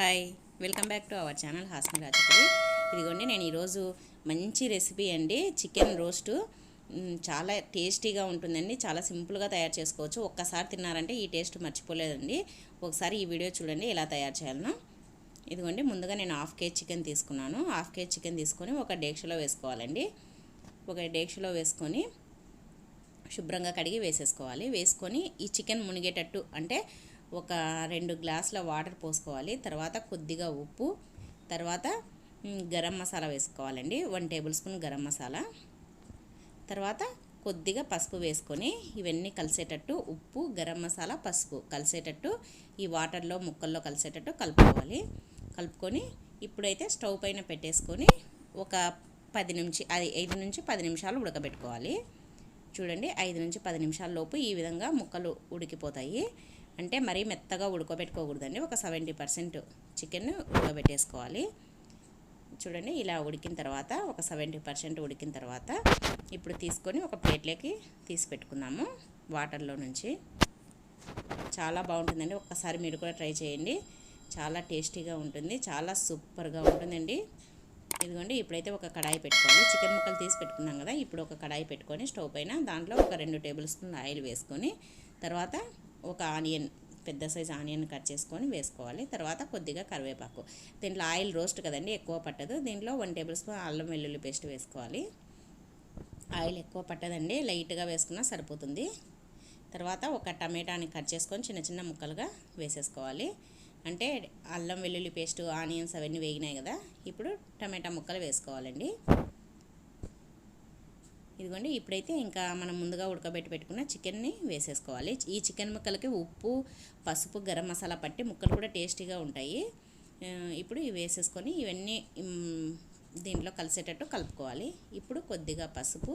Hi welcome back to our channel Hasni Rajapudi ఇదిగోండి నేను ఈరోజు మంచి రెసిపీ అండి చికెన్ రోస్టు. చాలా టేస్టీగా ఉంటుందండి చాలా సింపుల్గా తయారు చేసుకోవచ్చు. ఒక్కసారి తిన్నారంటే ఈ టేస్ట్ మర్చిపోలేదండి. ఒకసారి ఈ వీడియో చూడండి ఎలా తయారు చేయాలనో. ఇదిగోండి ముందుగా నేను హాఫ్ కేజీ చికెన్ తీసుకున్నాను. హాఫ్ కేజీ చికెన్ తీసుకొని ఒక డేక్షలో వేసుకోవాలండి. ఒక డేక్షలో వేసుకొని శుభ్రంగా కడిగి వేసేసుకోవాలి. వేసుకొని ఈ చికెన్ మునిగేటట్టు అంటే ఒక రెండు గ్లాసుల వాటర్ పోసుకోవాలి. తర్వాత కొద్దిగా ఉప్పు తర్వాత గరం మసాలా వేసుకోవాలండి. One tablespoon garam masala. తర్వాత కొద్దిగా పసుపు వేసుకొని ఇవన్నీ కలిసేటట్టు ఉప్పు గరం మసాలా పసుపు కలిసేటట్టు ఈ వాటర్లో ముక్కల్లో కలిసేటట్టు కలుపుకోవాలి. కలుపుకొని ఇప్పుడైతే స్టవ్ పైన పెట్టేసుకొని ఒక పది నుంచి అది ఐదు నుంచి పది నిమిషాలు ఉడకబెట్టుకోవాలి. చూడండి ఐదు నుంచి పది నిమిషాల లోపు ఈ విధంగా ముక్కలు ఉడికిపోతాయి. అంటే మరీ మెత్తగా ఉడకబెట్టుకోకూడదండి. ఒక సెవెంటీ పర్సెంట్ చికెన్ ఉడకబెట్టేసుకోవాలి. చూడండి ఇలా ఉడికిన తర్వాత ఒక సెవెంటీ పర్సెంట్ ఉడికిన తర్వాత ఇప్పుడు తీసుకొని ఒక ప్లేట్లోకి తీసి పెట్టుకుందాము వాటర్లో నుంచి. చాలా బాగుంటుందండి. ఒక్కసారి మీరు కూడా ట్రై చేయండి. చాలా టేస్టీగా ఉంటుంది. చాలా సూపర్గా ఉంటుందండి. ఇదిగోండి ఇప్పుడైతే ఒక కడాయి పెట్టుకోవాలి. చికెన్ ముక్కలు తీసి పెట్టుకున్నాం కదా ఇప్పుడు ఒక కడాయి పెట్టుకొని స్టవ్ పైన దాంట్లో ఒక రెండు టేబుల్ స్పూన్ ఆయిల్ వేసుకొని తర్వాత ఒక ఆనియన్ పెద్ద సైజ్ ఆనియన్ కట్ చేసుకొని వేసుకోవాలి. తర్వాత కొద్దిగా కరివేపాకు. దీంట్లో ఆయిల్ రోస్ట్ కదండి ఎక్కువ పట్టదు. దీంట్లో వన్ టేబుల్ స్పూన్ అల్లం వెల్లుల్లి పేస్ట్ వేసుకోవాలి. ఆయిల్ ఎక్కువ పట్టదండి లైట్గా వేసుకున్నా సరిపోతుంది. తర్వాత ఒక టమాటాని కట్ చేసుకొని చిన్న చిన్న ముక్కలుగా వేసేసుకోవాలి. అంటే అల్లం వెల్లుల్లి పేస్ట్ ఆనియన్స్ అవన్నీ వేగినాయి కదా ఇప్పుడు టమాటా ముక్కలు వేసుకోవాలండి. ఇదిగోండి ఇప్పుడైతే ఇంకా మనం ముందుగా ఉడకబెట్టి పెట్టుకున్న చికెన్ని వేసేసుకోవాలి. ఈ చికెన్ ముక్కలకి ఉప్పు పసుపు గరం మసాలా పట్టి ముక్కలు కూడా టేస్టీగా ఉంటాయి. ఇప్పుడు ఇవి వేసేసుకొని ఇవన్నీ దీంట్లో కలిసేటట్టు కలుపుకోవాలి. ఇప్పుడు కొద్దిగా పసుపు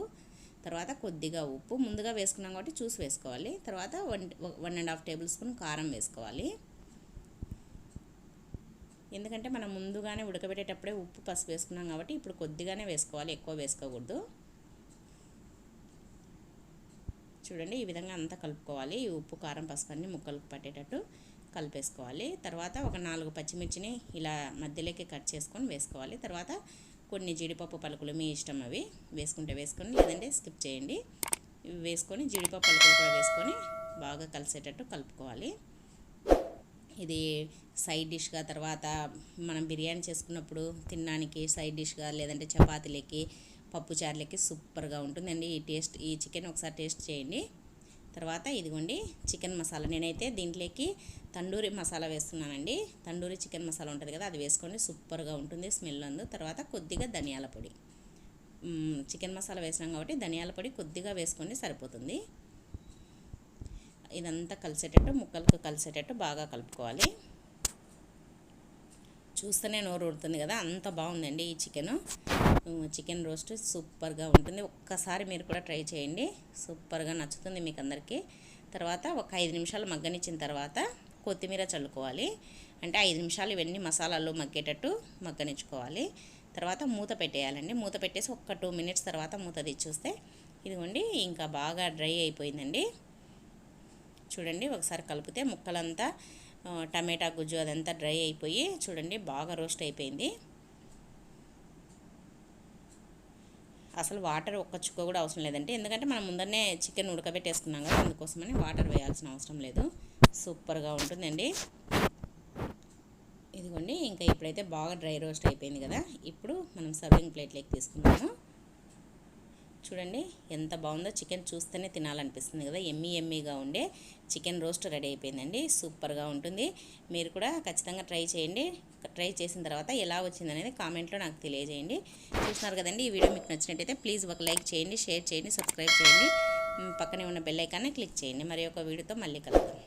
తర్వాత కొద్దిగా ఉప్పు. ముందుగా వేసుకున్నాం కాబట్టి చూసి వేసుకోవాలి. తర్వాత one one and half tablespoon కారం వేసుకోవాలి. ఎందుకంటే మనం ముందుగానే ఉడకబెట్టేటప్పుడే ఉప్పు పసుపు వేసుకున్నాం కాబట్టి ఇప్పుడు కొద్దిగానే వేసుకోవాలి. ఎక్కువ వేసుకోకూడదు. చూడండి ఈ విధంగా అంతా కలుపుకోవాలి. ఈ ఉప్పు కారం పసుపు అన్ని ముక్కలకు పట్టేటట్టు కలిపేసుకోవాలి. తర్వాత ఒక నాలుగు పచ్చిమిర్చిని ఇలా మధ్యలోకి కట్ చేసుకొని వేసుకోవాలి. తర్వాత కొన్ని జీడిపప్పు పలుకులు మీ ఇష్టం అవి వేసుకుంటే వేసుకొని లేదంటే స్కిప్ చేయండి. ఇవి వేసుకొని జీడిపప్పు పలుకులు కూడా వేసుకొని బాగా కలిసేటట్టు కలుపుకోవాలి. ఇది సైడ్ డిష్గా తర్వాత మనం బిర్యానీ చేసుకున్నప్పుడు తినడానికి సైడ్ డిష్గా లేదంటే చపాతీలకి పప్పు చారులకి సూపర్గా ఉంటుందండి. ఈ టేస్ట్ ఈ చికెన్ ఒకసారి టేస్ట్ చేయండి. తర్వాత ఇదిగోండి చికెన్ మసాలా. నేనైతే దీంట్లోకి తండూరి మసాలా వేస్తున్నానండి. తండూరి చికెన్ మసాలా ఉంటుంది కదా అది వేసుకోండి. సూపర్గా ఉంటుంది స్మెల్ అందు. తర్వాత కొద్దిగా ధనియాల పొడి. చికెన్ మసాలా వేసినాం కాబట్టి ధనియాల పొడి కొద్దిగా వేసుకోండి సరిపోతుంది. ఇదంతా కలిసేటట్టు ముక్కలకు కలిసేటట్టు బాగా కలుపుకోవాలి. చూస్తేనే నోరు ఉడుతుంది కదా అంత బాగుందండి ఈ చికెను. చికెన్ రోస్ట్ సూపర్గా ఉంటుంది. ఒక్కసారి మీరు కూడా ట్రై చేయండి. సూపర్గా నచ్చుతుంది మీకు అందరికీ తర్వాత ఒక ఐదు నిమిషాలు మగ్గనిచ్చిన తర్వాత కొత్తిమీర చల్లుకోవాలి. అంటే ఐదు నిమిషాలు ఇవన్నీ మసాలాలు మగ్గేటట్టు మగ్గనిచ్చుకోవాలి. తర్వాత మూత పెట్టేయాలండి. మూత పెట్టేసి ఒక్క టూ మినిట్స్ తర్వాత మూత తెచ్చూస్తే చూస్తే ఇదిగోండి ఇంకా బాగా డ్రై అయిపోయిందండి. చూడండి ఒకసారి కలిపితే ముక్కలంతా టమాటా గుజ్జు అదంతా డ్రై అయిపోయి చూడండి బాగా రోస్ట్ అయిపోయింది. అసలు వాటర్ ఒక్క చుక్క కూడా అవసరం లేదంటే ఎందుకంటే మనం ముందరనే చికెన్ ఉడకబెట్టేసుకున్నాం కదా అందుకోసమని వాటర్ వేయాల్సిన అవసరం లేదు. సూపర్గా ఉంటుందండి. ఇదిగోండి ఇంకా ఇప్పుడైతే బాగా డ్రై రోస్ట్ అయిపోయింది కదా. ఇప్పుడు మనం సర్వింగ్ ప్లేట్లోకి తీసుకున్నాము చూడండి ఎంత బాగుందో చికెన్ చూస్తేనే తినాలనిపిస్తుంది కదా. ఎమ్మీ ఎమ్మీగా ఉండే చికెన్ రోస్ట్ రెడీ అయిపోయిందండి. సూపర్గా ఉంటుంది. మీరు కూడా ఖచ్చితంగా ట్రై చేయండి. ట్రై చేసిన తర్వాత ఎలా వచ్చిందనేది కామెంట్లో నాకు తెలియజేయండి. చూస్తున్నారు కదండి ఈ వీడియో మీకు నచ్చినట్టయితే ప్లీజ్ ఒక లైక్ చేయండి షేర్ చేయండి సబ్స్క్రైబ్ చేయండి. పక్కనే ఉన్న బెల్ ఐకాన్ని క్లిక్ చేయండి. మరి ఒక వీడియోతో మళ్ళీ కలుద్దాం.